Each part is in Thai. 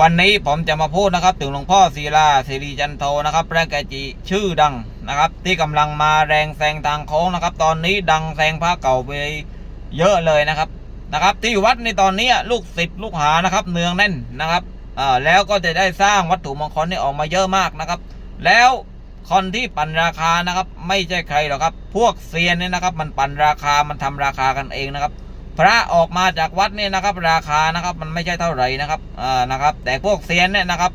วันนี้ผมจะมาพูดนะครับ ถึงหลวงพ่อศิลาสิริจันโทนะครับพระแกจิชื่อดังนะครับ ที่กำลังมาแรงแซงทางโค้งนะครับ ตอนนี้ดังแซงพระเก่าไปเยอะเลยนะครับนะครับ ที่วัดในตอนนี้ลูกศิษย์ลูกหานะครับเนืองแน่นนะครับอ่อแล้วก็จะได้สร้างวัตถุมงคลนี่ออกมาเยอะมากนะครับ แล้วคนที่ปั่นราคานะครับ ไม่ใช่ใครหรอกครับ พวกเซียนเนี่ยนะครับ มันปั่นราคามันทำราคากันเองนะครับ พระออกมาจากวัดเนี่ยนะครับ ราคานะครับมันไม่ใช่เท่าไหร่นะครับเอ่อนะครับ แต่พวกเซียนเนี่ยนะครับ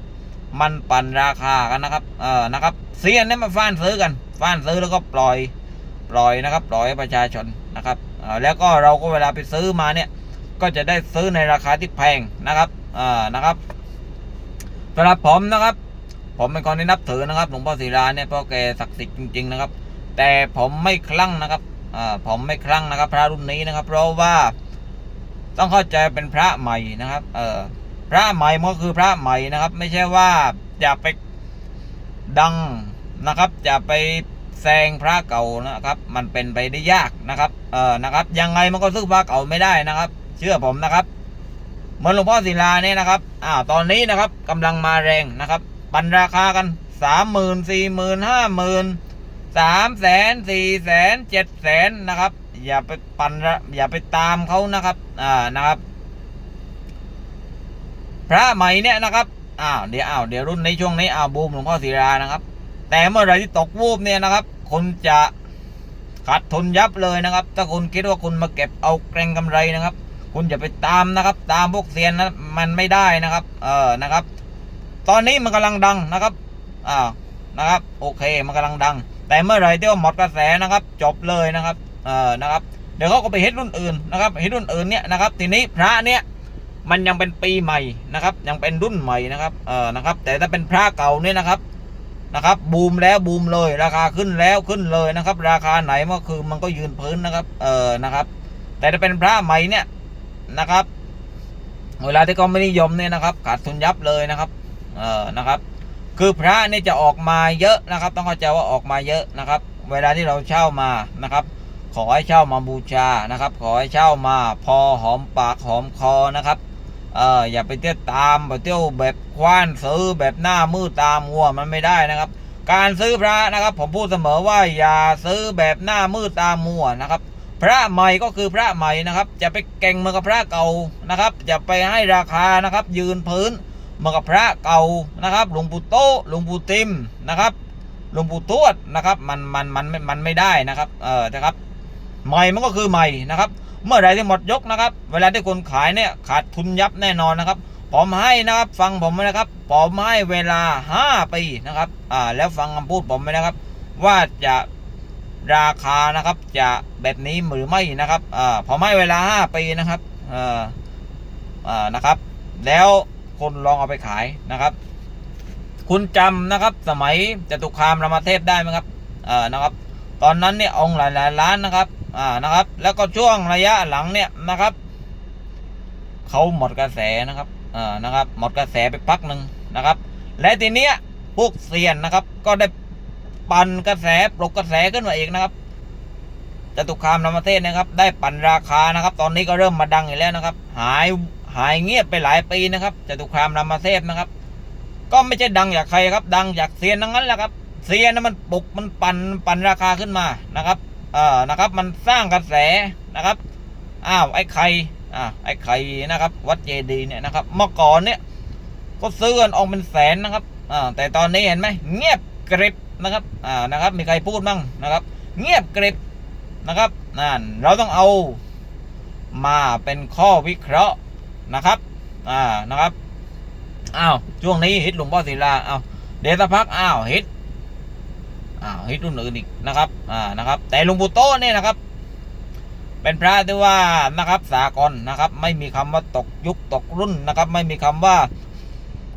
มันปั่นราคากันนะครับเอ่อนะครับเซียนเนี่ยมาฟ้านซื้อกันฟ้านซื้อแล้วก็ปล่อยปล่อยนะครับ ปล่อยประชาชนนะครับแล้วก็เราก็เวลาไปซื้อมาเนี่ยก็จะได้ซื้อในราคาที่แพงนะครับเอ่อนะครับสำหรับผมนะครับ ผมเป็นคนที่นับถือนะครับหลวงพ่อศิลาเนี่ยเพราะแกศักดิ์สิทธิ์จริงๆนะครับ แต่ผมไม่คลั่งนะครับ ผมไม่คลั่งนะครับ พระรุ่นนี้นะครับ เพราะว่าต้องเข้าใจเป็นพระใหม่นะครับ เออพระใหม่มันก็คือพระใหม่นะครับ ไม่ใช่ว่าจะไปดังนะครับจะไปแซงพระเก่านะครับ มันเป็นไปได้ยากนะครับเออนะครับ ยังไงมันก็สู้พระเก่าไม่ได้นะครับ เชื่อผมนะครับเหมือนหลวงพ่อศิลาเนี่ยนะครับอ่าตอนนี้นะครับกำลังมาแรงนะครับปันราคากันสามหมื่นสี่หมื่นห้าหมื่น สามแสนสี่แสนเจ็ดแสนนะครับ อย่าไปปันระอย่าไปตามเขานะครับ อ่านะครับ พระใหม่เนี่ยนะครับอ้าวเดี๋ยวอ้าวเดี๋ยวรุ่นในช่วงนี้อ้าวบูมหลวงพ่อศิรานะครับ แต่เมื่อไรที่ตกวูบเนี่ยนะครับคุณจะขาดทุนยับเลยนะครับ ถ้าคุณคิดว่าคุณมาเก็บเอาเกรงกำไรนะครับ คุณอย่าไปตามนะครับ ตามพวกเซียนนะมันไม่ได้นะครับ เออนะครับ ตอนนี้มันกำลังดังนะครับอ่านะครับ โอเค มันกำลังดัง แต่เมื่อไรที่ว่าหมดกระแสนะครับ จบเลยนะครับเออนะครับ เดี๋ยวเขาก็ไปเฮ็ดรุ่นอื่นนะครับเฮ็ดรุ่นอื่นเนี่ยนะครับ ทีนี้พระเนี่ยมันยังเป็นปีใหม่นะครับ ยังเป็นรุ่นใหม่นะครับเออนะครับ แต่ถ้าเป็นพระเก่าเนี่ยนะครับนะครับ บูมแล้วบูมเลยราคาขึ้นแล้วขึ้นเลยนะครับ ราคาไหนก็คือมันก็ยืนพื้นนะครับ เออนะครับ แต่ถ้าเป็นพระใหม่เนี่ยนะครับ เวลาที่เขาไม่นิยมเนี่ยนะครับขาดทุนยับเลยนะครับ เออนะครับ คือพระนี่จะออกมาเยอะนะครับ ต้องเข้าใจว่าออกมาเยอะนะครับ เวลาที่เราเช่ามานะครับ ขอให้เช่ามาบูชานะครับ ขอให้เช่ามาพอหอมปากหอมคอนะครับเอออย่าไปเที่ยวตามไปเที่ยวแบบคว้านซื้อแบบหน้ามืดตามัวมันไม่ได้นะครับ การซื้อพระนะครับ ผมพูดเสมอว่าอย่าซื้อแบบหน้ามืดตามัวนะครับ พระใหม่ก็คือพระใหม่นะครับจะไปเก่งเหมือนกับพระเก่านะครับจะไปให้ราคานะครับ ยืนพื้น มือนกับพระเก่านะครับ หลวงปู่โตหลวงปู่ติมนะครับ หลวงปู่ทวดนะครับ มันมันมันมันไม่ได้นะครับ เออนะครับ ใหม่มันก็คือใหม่นะครับ เมื่อไหรที่หมดยกนะครับ เวลาที่คนขายเนี่ยขาดทุนยับแน่นอนนะครับ ผมให้นะครับ ฟังผมไว้นะครับ ผมให้เวลา 5 ปีนะครับ อ่า แล้วฟังคำพูดผมไว้นะครับ ว่าจะราคานะครับ จะแบบนี้หรือไม่นะครับ อ่า ผมให้เวลา 5 ปีนะครับ อ่า อ่า นะครับ แล้ว คุณลองเอาไปขายนะครับ คุณจำนะครับ สมัยจตุคามรามเทพได้ไหมครับเอ่านะครับ ตอนนั้นเนี่ยองค์หลายๆล้านนะครับอ่านะครับ แล้วก็ช่วงระยะหลังเนี่ยนะครับเขาหมดกระแสนะครับอ่านะครับ หมดกระแสไปพักหนึ่งนะครับ และทีเนี้ยพวกเซียนนะครับ ก็ได้ปั่นกระแสปลุกกระแสขึ้นมาอีกนะครับจตุคามรามเทศนะครับ ได้ปั่นราคานะครับ ตอนนี้ก็เริ่มมาดังอีกแล้วนะครับ หาย หายเงียบไปหลายปีนะครับจตุคามรามเทพนะครับ ก็ไม่ใช่ดังจากใครครับ ดังจากเซียนทั้งนั้นแหละครับเซียนนะมันปลุกมันปั่นปั่นราคาขึ้นมานะครับเอ่อนะครับ มันสร้างกระแสนะครับอ้าวไอ้ไข่อ่าไอ้ไข่นะครับ วัดเจดีเนี่ยนะครับ เมื่อก่อนเนี่ยก็ซื้อกันออกเป็นแสนนะครับอ่าแต่ตอนนี้เห็นไหมเงียบกริบนะครับอ่านะครับ มีใครพูดบ้างนะครับ เงียบกริบนะครับนั่นเราต้องเอามาเป็นข้อวิเคราะห์ นะครับ อ่า นะครับ อ้าว ช่วงนี้ฮิตหลวงพ่อศิลา อ้าวเดี๋ยวสักพัก อ้าวฮิต อ้าวฮิตรุ่นอื่นอีกนะครับ อ่า นะครับ แต่หลวงปู่โตเนี่ยนะครับ เป็นพระที่ว่านะครับ สากลนะครับ ไม่มีคำว่าตกยุคตกรุ่นนะครับ ไม่มีคำว่า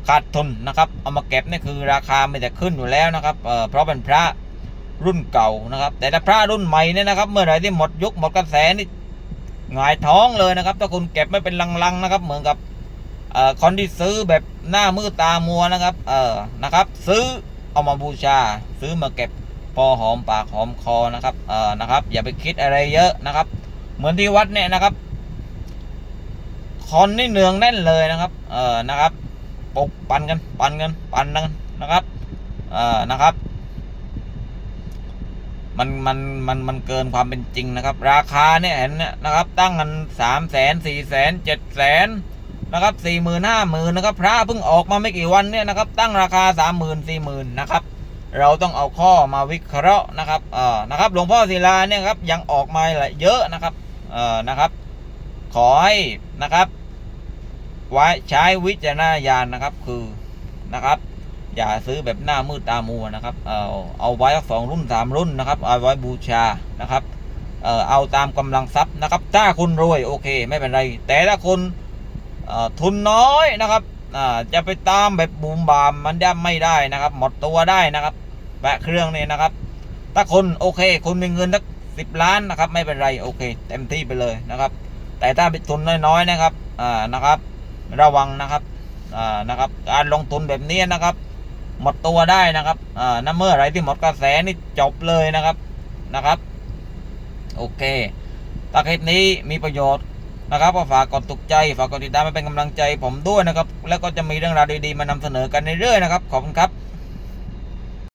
ขาดทุนนะครับ เอามาเก็บนี่คือราคาไม่จะขึ้นอยู่แล้วนะครับ เออเพราะเป็นพระรุ่นเก่านะครับ แต่ถ้าพระรุ่นใหม่เนี่ยนะครับ เมื่อไหร่ที่หมดยุคหมดกระแสนี่ หงายท้องเลยนะครับ ถ้าคุณเก็บไม่เป็นลังๆนะครับ เหมือนกับเอ่อคนที่ซื้อแบบหน้ามืดตามัวนะครับเออนะครับ ซื้อเอามาบูชา ซื้อมาเก็บพอหอมปากหอมคอนะครับเออนะครับ อย่าไปคิดอะไรเยอะนะครับ เหมือนที่วัดเนี่ยนะครับคนนี่เนืองแน่นเลยนะครับ เออนะครับปุกปันกันปันกันปันกันนะครับ เออนะครับ มันมันมันมันเกินความเป็นจริงนะครับ ราคาเนี่ยเห็นเนี่ยนะครับ ตั้งกันสามแสนสี่แสนเจ็ดแสนนะครับสี่หมื่นห้าหมื่นนะครับ พระเพิ่งออกมาไม่กี่วันเนี่ยนะครับ ตั้งราคาสามหมื่นสี่หมื่นนะครับ เราต้องเอาข้อมาวิเคราะห์นะครับเอ่อนะครับ หลวงพ่อศิลาเนี่ยครับยังออกมาหลายเยอะนะครับเอ่อนะครับ ขอให้นะครับไว้ใช้วิจารณญาณนะครับคือนะครับ อย่าซื้อแบบหน้ามืดตามัวนะครับ เอาเอาไว้สักสองรุ่นสามรุ่นนะครับ เอาไว้บูชานะครับเออเอาตามกำลังทรัพย์นะครับ ถ้าคุณรวยโอเค ไม่เป็นไร แต่ถ้าคุณทุนน้อยนะครับจะไปตามแบบบูมบามมันย่ำไม่ได้นะครับ หมดตัวได้นะครับแปะเครื่องเนี่ยนะครับ ถ้าคนโอเคคุณมีเงินสักสิบล้านนะครับ ไม่เป็นไรโอเค เต็มที่ไปเลยนะครับ แต่ถ้าเป็นทุนน้อยๆนะครับอ่านะครับ ระวังนะครับอ่านะครับ การลงทุนแบบนี้นะครับ หมดตัวได้นะครับอ่านัมเมื่อไรที่หมดกระแสนี่จบเลยนะครับนะครับ โอเคถ้าคลิปนี้มีประโยชน์นะครับก็ฝากกดถูกใจฝากกดติดตามมาเป็นกำลังใจผมด้วยนะครับ แล้วก็จะมีเรื่องราวดีๆมานำเสนอกันเรื่อยๆนะครับขอบคุณครับ